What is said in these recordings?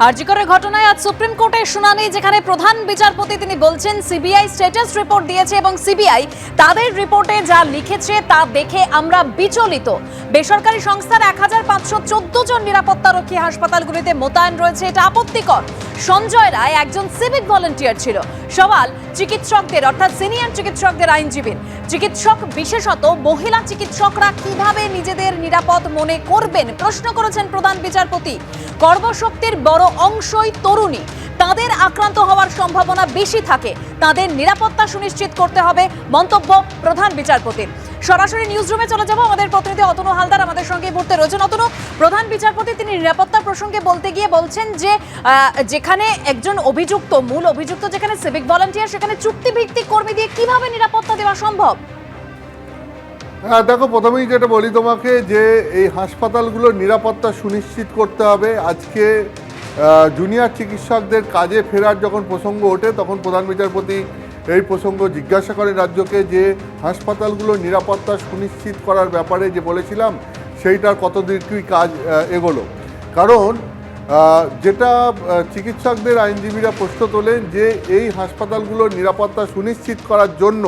আরজিকরের ঘটনায় আজ সুপ্রিম কোর্টে শুনানি, যেখানে প্রধান বিচারপতি তিনি বলছেন, সিবিআই স্ট্যাটাস রিপোর্ট দিয়েছে এবং সিবিআই তাদের রিপোর্টে যা লিখেছে তা দেখে আমরা বিচলিত। বেসরকারি সংস্থার এক হাজার পাঁচশো চোদ্দ জন নিরাপত্তারক্ষী হাসপাতালগুলিতে মোতায়েন রয়েছে, এটা আপত্তিকর। সঞ্জয় রায় একজন সিভিক ভলেন্টিয়ার ছিল। সওয়াল, চিকিৎসকদের, অর্থাৎ সিনিয়র চিকিৎসকদের আইনজীবীর। চিকিৎসক বিশেষত মহিলা চিকিৎসকরা কীভাবে নিজেদের নিরাপদ মনে করবেন? প্রশ্ন করেছেন প্রধান বিচারপতি। কর্মশক্তির বড় অংশই তরুণী। তাদের আক্রান্ত হওয়ার সম্ভাবনা বেশি থাকে। তাদের নিরাপত্তা সুনিশ্চিত করতে হবে, মন্তব্য প্রধান বিচারপতির সরাসরি নিউজ রুমে চলে যাব আমাদের প্রতিনিধি অতনু হালদার আমাদের সঙ্গে মুহূর্তে রয়েছেন অতনু। প্রধান বিচারপতি, তিনি নিরাপত্তা প্রসঙ্গে বলতে গিয়ে বলছেন যে যেখানে একজন অভিযুক্ত, মূল অভিযুক্ত, যেখানে সিভিক ভলান্টিয়ার সেখানে চুক্তিভিত্তিক কর্মী দিয়ে কীভাবে নিরাপত্তা দেওয়া সম্ভব? হ্যাঁ দেখো, প্রথমেই যেটা বলি তোমাকে যে এই হাসপাতালগুলোর নিরাপত্তা সুনিশ্চিত করতে হবে। আজকে জুনিয়র চিকিৎসকদের কাজে ফেরার যখন প্রসঙ্গ ওঠে, তখন প্রধান বিচারপতি এই প্রসঙ্গ জিজ্ঞাসা করেন রাজ্যকে যে হাসপাতালগুলোর নিরাপত্তা সুনিশ্চিত করার ব্যাপারে যে বলেছিলাম, সেইটার কত দূর কি কাজ এগোলো। কারণ যেটা চিকিৎসকদের আইনজীবীরা প্রশ্ন তোলেন যে এই হাসপাতালগুলোর নিরাপত্তা সুনিশ্চিত করার জন্য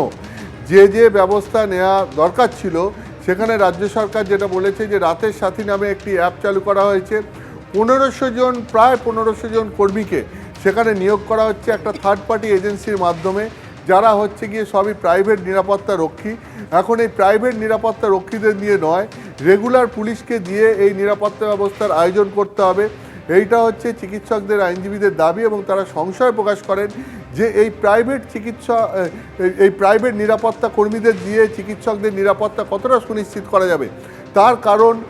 যে যে ব্যবস্থা নেওয়া দরকার ছিল, সেখানে রাজ্য সরকার যেটা বলেছে যে রাতের সাথী নামে একটি অ্যাপ চালু করা হয়েছে। পনেরোশো জন, প্রায় পনেরোশো জন কর্মীকে সেখানে নিয়োগ করা হচ্ছে একটা থার্ড পার্টি এজেন্সির মাধ্যমে, যারা হচ্ছে গিয়ে সবই প্রাইভেট নিরাপত্তা রক্ষী। এখন এই প্রাইভেট নিরাপত্তা রক্ষীদের নিয়ে নয় রেগুলার পুলিশকে দিয়ে এই নিরাপত্তা ব্যবস্থার আয়োজন করতে হবে। এইটা হচ্ছে চিকিৎসকদের, আইনজীবীদের দাবি এবং তারা সংশয় প্রকাশ করেন যে এই প্রাইভেট চিকিৎসা, এই- প্রাইভেট নিরাপত্তা কর্মীদের দিয়ে চিকিৎসকদের নিরাপত্তা কতটা সুনিশ্চিত করা যাবে। তার কারণ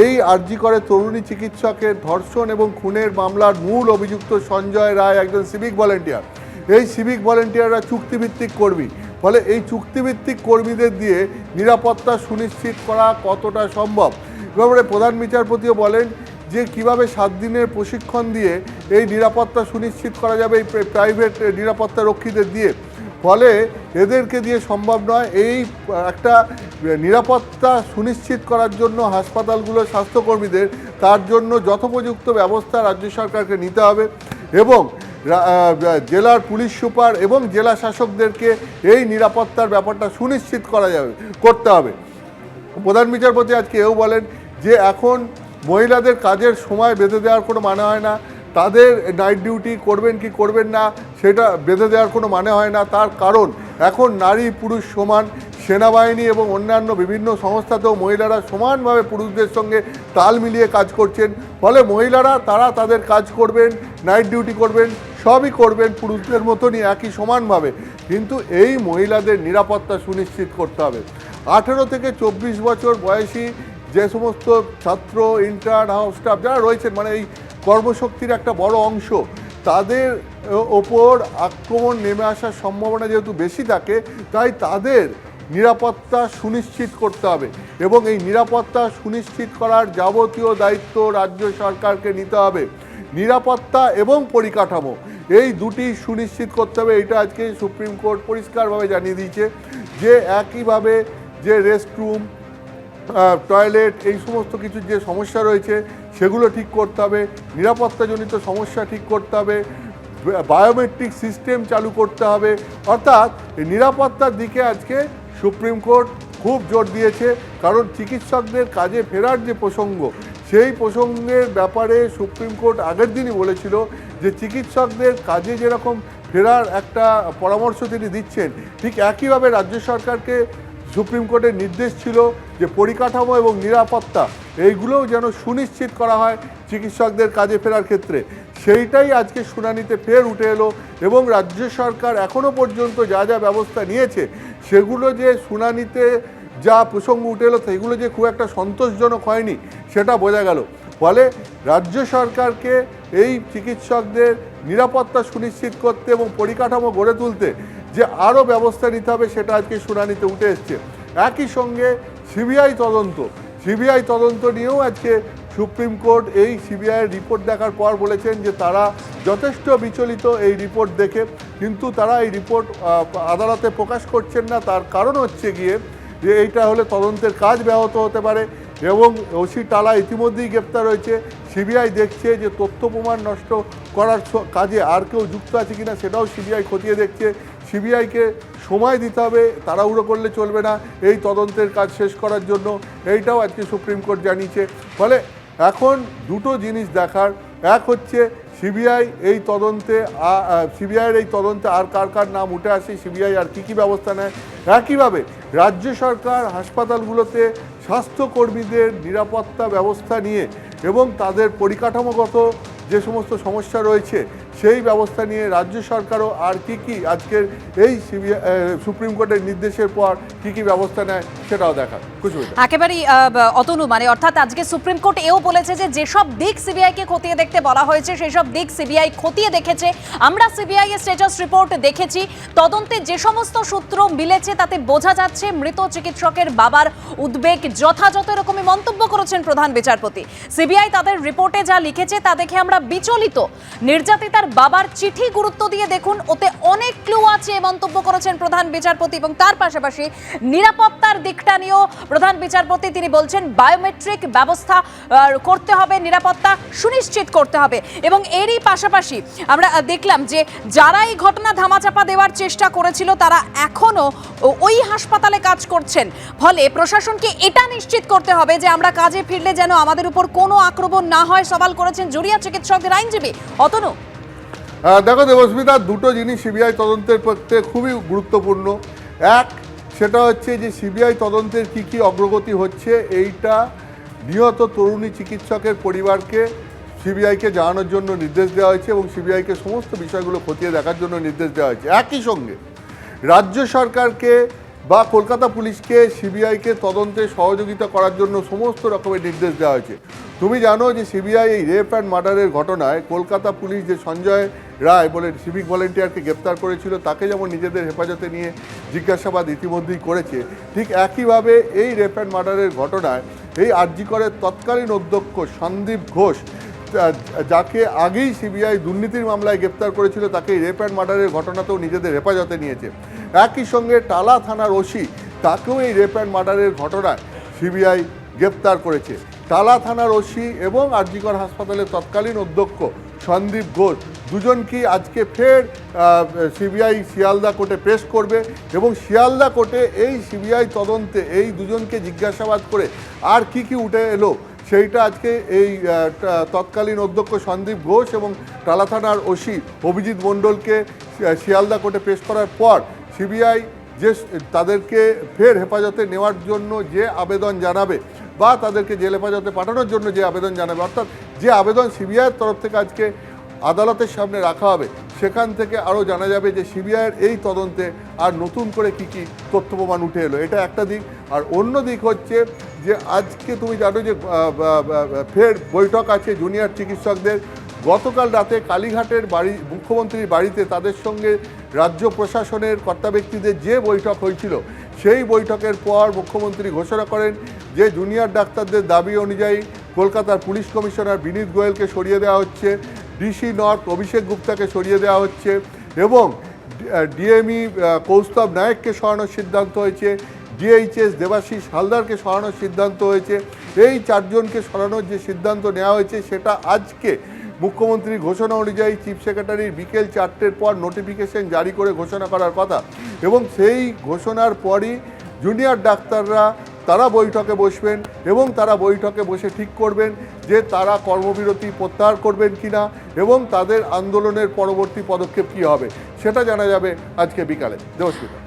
এই আরজি করে তরুণী চিকিৎসকের ধর্ষণ এবং খুনের মামলার মূল অভিযুক্ত সঞ্জয় রায় একজন সিভিক ভলেন্টিয়ার। এই সিভিক ভলেন্টিয়াররা চুক্তিভিত্তিক কর্মী। ফলে এই চুক্তিভিত্তিক কর্মীদের দিয়ে নিরাপত্তা সুনিশ্চিত করা কতটা সম্ভব? এবারে প্রধান বিচারপতিও বলেন যে কীভাবে সাত দিনের প্রশিক্ষণ দিয়ে এই নিরাপত্তা সুনিশ্চিত করা যাবে এই প্রাইভেট নিরাপত্তা রক্ষীদের দিয়ে। ফলে এদেরকে দিয়ে সম্ভব নয়। এই একটা নিরাপত্তা সুনিশ্চিত করার জন্য হাসপাতালগুলোর স্বাস্থ্যকর্মীদের তার জন্য যথোপযুক্ত ব্যবস্থা রাজ্য সরকারকে নিতে হবে এবং জেলার পুলিশ সুপার এবং জেলা শাসকদেরকে এই নিরাপত্তার ব্যাপারটা সুনিশ্চিত করা যাবে, করতে হবে। প্রধান বিচারপতি আজকে এও বলেন যে এখন মহিলাদের কাজের সময় বেঁধে দেওয়ার কোনো মানে হয় না। তাদের নাইট ডিউটি করবেন কি করবেন না সেটা বেঁধে দেওয়ার কোনো মানে হয় না। তার কারণ, এখন নারী, পুরুষ সমান, সেনাবাহিনী এবং অন্যান্য বিভিন্ন সংস্থাতেও মহিলারা সমানভাবে পুরুষদের সঙ্গে তাল মিলিয়ে কাজ করছেন। ফলে মহিলারা, তারা তাদের কাজ করবেন, নাইট ডিউটি করবেন, সবই করবেন পুরুষদের মতনই একই সমানভাবে। কিন্তু এই মহিলাদের নিরাপত্তা সুনিশ্চিত করতে হবে। আঠেরো থেকে চব্বিশ বছর বয়সী যে সমস্ত ছাত্র ইন্টার্ন হাউস স্টাফ যারা রয়েছেন মানে এই কর্মশক্তির একটা বড় অংশ তাদের ওপর আক্রমণ নেমে আসার সম্ভাবনা যেহেতু বেশি থাকে, তাই তাদের নিরাপত্তা সুনিশ্চিত করতে হবে। এবং এই নিরাপত্তা সুনিশ্চিত করার যাবতীয় দায়িত্ব রাজ্য সরকারকে নিতে হবে। নিরাপত্তা এবং পরিকাঠামো, এই দুটি সুনিশ্চিত করতে হবে, এটা আজকে সুপ্রিম কোর্ট পরিষ্কারভাবে জানিয়ে দিয়েছে যে একইভাবে যে রেস্টরুম টয়লেট, এই সমস্ত কিছু যে সমস্যা রয়েছে সেগুলো ঠিক করতে হবে, নিরাপত্তাজনিত সমস্যা ঠিক করতে হবে বায়োমেট্রিক সিস্টেম চালু করতে হবে। অর্থাৎ নিরাপত্তার দিকে আজকে সুপ্রিম কোর্ট খুব জোর দিয়েছে, কারণ চিকিৎসকদের কাজে ফেরার যে প্রসঙ্গ, সেই প্রসঙ্গের ব্যাপারে সুপ্রিম কোর্ট আগের দিনই বলেছিল যে চিকিৎসকদের কাজে যেরকম ফেরার একটা পরামর্শ তিনি দিচ্ছেন, ঠিক একইভাবে রাজ্য সরকারকে সুপ্রিম কোর্টের নির্দেশ ছিল যে পরিকাঠামো এবং নিরাপত্তা এইগুলোও যেন সুনিশ্চিত করা হয় চিকিৎসকদের কাজে ফেরার ক্ষেত্রে। সেইটাই আজকে শুনানিতে ফের উঠে এলো এবং রাজ্য সরকার এখনও পর্যন্ত যা যা ব্যবস্থা নিয়েছে, সেগুলো যে শুনানিতে যা প্রসঙ্গ উঠে এলো, সেগুলো যে খুব একটা সন্তোষজনক হয়নি, সেটা বোঝা গেল। ফলে রাজ্য সরকারকে এই চিকিৎসকদের নিরাপত্তা সুনিশ্চিত করতে এবং পরিকাঠামো গড়ে তুলতে যে আরও ব্যবস্থা নিতে হবে, সেটা আজকে শুনানিতে উঠে এসছে। একই সঙ্গে সিবিআই তদন্ত সিবিআই তদন্ত নিয়েও আজকে সুপ্রিম কোর্ট এই সিবিআইয়ের রিপোর্ট দেখার পর বলেছেন যে তারা যথেষ্ট বিচলিত এই রিপোর্ট দেখে, কিন্তু তারা এই রিপোর্ট আদালতে প্রকাশ করছেন না। তার কারণ হচ্ছে গিয়ে যে এইটা হলে তদন্তের কাজ ব্যাহত হতে পারে এবং ওসি টালা ইতিমধ্যেই গ্রেপ্তার হয়েছে। সিবিআই দেখছে যে তথ্য প্রমাণ নষ্ট করার কাজে আর কেউ যুক্ত আছে কিনা, সেটাও সিবিআই খতিয়ে দেখছে। সিবিআইকে সময় দিতে হবে, তাড়াহুড়ো করলে চলবে না, এই তদন্তের কাজ শেষ করার জন্য। এইটাও আজকে সুপ্রিম কোর্ট জানিয়েছে। ফলে এখন দুটো জিনিস দেখার, এক হচ্ছে সিবিআই এই তদন্তে সিবিআইয়ের এই তদন্তে আর কার কার নাম উঠে আসে, সিবিআই আর কী কী ব্যবস্থা নেয়। একইভাবে রাজ্য সরকার হাসপাতালগুলোতে স্বাস্থ্যকর্মীদের নিরাপত্তা ব্যবস্থা নিয়ে এবং তাদের পরিকাঠামোগত যে সমস্ত সমস্যা রয়েছে সেই ব্যবস্থা নিয়ে রাজ্য সরকারও আর কি কি আজকের এই সুপ্রিম কোর্টের নির্দেশের পর কি কি ব্যবস্থা নেয় সেটাও দেখা। একেবারেই অতনু মানে অর্থাৎ আজকে সুপ্রিম কোর্ট এও বলেছে যে যেসব দিক সিবিআইকে খতিয়ে দেখতে বলা হয়েছে সেই সব দিক সিবিআই খতিয়ে দেখেছে। আমরা সিবিআই এর স্ট্যাটাস রিপোর্ট দেখেছি। তদন্তে যে সমস্ত সূত্র মিলেছে তাতে বোঝা যাচ্ছে মৃত চিকিৎসকের বাবার উদ্বেগ যথাযথ এরকমই মন্তব্য করেছেন প্রধান বিচারপতি। সিবিআই তাদের রিপোর্টে যা লিখেছে তা দেখে আমরা বিচলিত। নির্যাতিতার বাবার চিঠি গুরুত্ব দিয়ে দেখুন, ওতে অনেক ক্লু আছে মন্তব্য করেছেন প্রধান বিচারপতি এবং তার পাশাপাশি নিরাপত্তার দিকটা নিয়েও প্রধান বিচারপতি তিনি বলছেন বায়োমেট্রিক ব্যবস্থা করতে হবে নিরাপত্তা, সুনিশ্চিত করতে হবে। এবং এরই পাশাপাশি আমরা দেখলাম যে যারা এই ঘটনা ধামাচাপা দেওয়ার চেষ্টা করেছিল, তারা এখনও ওই হাসপাতালে কাজ করছেন। ফলে প্রশাসনকে এটা নিশ্চিত করতে হবে যে আমরা কাজে ফিরলে যেন আমাদের উপর কোনো আক্রমণ না হয়। সওয়াল করেছেন জুরিয়া চিকিৎসকদের আইনজীবী অতনু। দেখো দেবস্মিতা, দুটো জিনিস সিবিআই তদন্তের পক্ষে খুবই গুরুত্বপূর্ণ। এক, সেটা হচ্ছে যে সিবিআই তদন্তের কি কি অগ্রগতি হচ্ছে, এইটা নিহত তরুণী চিকিৎসকের পরিবারকে সিবিআইকে জানানোর জন্য নির্দেশ দেওয়া হয়েছে এবং সিবিআইকে সমস্ত বিষয়গুলো খতিয়ে দেখার জন্য নির্দেশ দেওয়া হয়েছে। একই সঙ্গে, রাজ্য সরকারকে বা কলকাতা পুলিশকে সিবিআইকে তদন্তে সহযোগিতা করার জন্য সমস্ত রকমের নির্দেশ দেওয়া হয়েছে। তুমি জানো যে সিবিআই এই রেপ অ্যান্ড মার্ডারের ঘটনায় কলকাতা পুলিশ যে সঞ্জয় রায় বলে সিভিক ভলেন্টিয়ারকে গ্রেপ্তার করেছিল, তাকে যেমন নিজেদের হেফাজতে নিয়ে জিজ্ঞাসাবাদ ইতিমধ্যেই করেছে, ঠিক একইভাবে এই রেপ অ্যান্ড মার্ডারের ঘটনায় এই আরজিকরের তৎকালীন অধ্যক্ষ সন্দীপ ঘোষ যাকে আগেই সিবিআই দুর্নীতির মামলায় গ্রেপ্তার করেছিল, তাকে রেপ অ্যান্ড মার্ডারের ঘটনাতেও নিজেদের হেফাজতে নিয়েছে। একই সঙ্গে টালা থানার ওসি তাকেও এই রেপ অ্যান্ড মার্ডারের ঘটনায় সিবিআই গ্রেপ্তার করেছে। টালা থানার ওসি এবং আরজিকর হাসপাতালের তৎকালীন অধ্যক্ষ সন্দীপ ঘোষ দুজনকেই আজকে ফের সিবিআই শিয়ালদা কোর্টে পেশ করবে এবং শিয়ালদা কোর্টে এই সিবিআই তদন্তে এই দুজনকে জিজ্ঞাসাবাদ করে আর কি কি উঠে এলো, সেইটা আজকে এই তৎকালীন অধ্যক্ষ সন্দীপ ঘোষ এবং টালা থানার ওসি অভিজিৎ মণ্ডলকে শিয়ালদা কোর্টে পেশ করার পর সিবিআই যে তাদেরকে ফের হেফাজতে নেওয়ার জন্য যে আবেদন জানাবে বা তাদেরকে জেল হেফাজতে পাঠানোর জন্য যে আবেদন জানাবে, অর্থাৎ যে আবেদন সিবিআইয়ের তরফ থেকে আজকে আদালতের সামনে রাখা হবে। সেখান থেকে আরও জানা যাবে যে সিবিআইয়ের এই তদন্তে আর নতুন করে কি কি তথ্য প্রমাণ উঠে এলো। এটা একটা দিক। আর অন্য দিক হচ্ছে যে আজকে তুমি জানো যে ফের বৈঠক আছে জুনিয়র চিকিৎসকদের। গতকাল রাতে কালীঘাটের বাড়ি, মুখ্যমন্ত্রীর বাড়িতে তাদের সঙ্গে রাজ্য প্রশাসনের কর্তা ব্যক্তিদের যে বৈঠক হয়েছিল, সেই বৈঠকের পর মুখ্যমন্ত্রী ঘোষণা করেন যে জুনিয়র ডাক্তারদের দাবি অনুযায়ী কলকাতার পুলিশ কমিশনার বিনীত গোয়েলকে সরিয়ে দেওয়া হচ্ছে। ডিসি নর্থ অভিষেক গুপ্তাকে সরিয়ে দেওয়া হচ্ছে এবং ডিএমই কৌস্তব নায়ককে সরানোর সিদ্ধান্ত হয়েছে, ডিএইচএস দেবাশিস হালদারকে সরানোর সিদ্ধান্ত হয়েছে, এই চারজনকে সরানোর যে সিদ্ধান্ত নেওয়া হয়েছে সেটা আজকে মুখ্যমন্ত্রীর ঘোষণা অনুযায়ী চিফ সেক্রেটারির বিকেল চারটের পর নোটিফিকেশন জারি করে ঘোষণা করার কথা এবং সেই ঘোষণার পরই জুনিয়র ডাক্তাররা তারা বৈঠকে বসবেন এবং তারা বৈঠকে বসে ঠিক করবেন যে তারা কর্মবিরতি প্রত্যাহার করবেন কি না এবং তাদের আন্দোলনের পরবর্তী পদক্ষেপ কী হবে, সেটা জানা যাবে আজকে বিকালে। দেবস্মিতা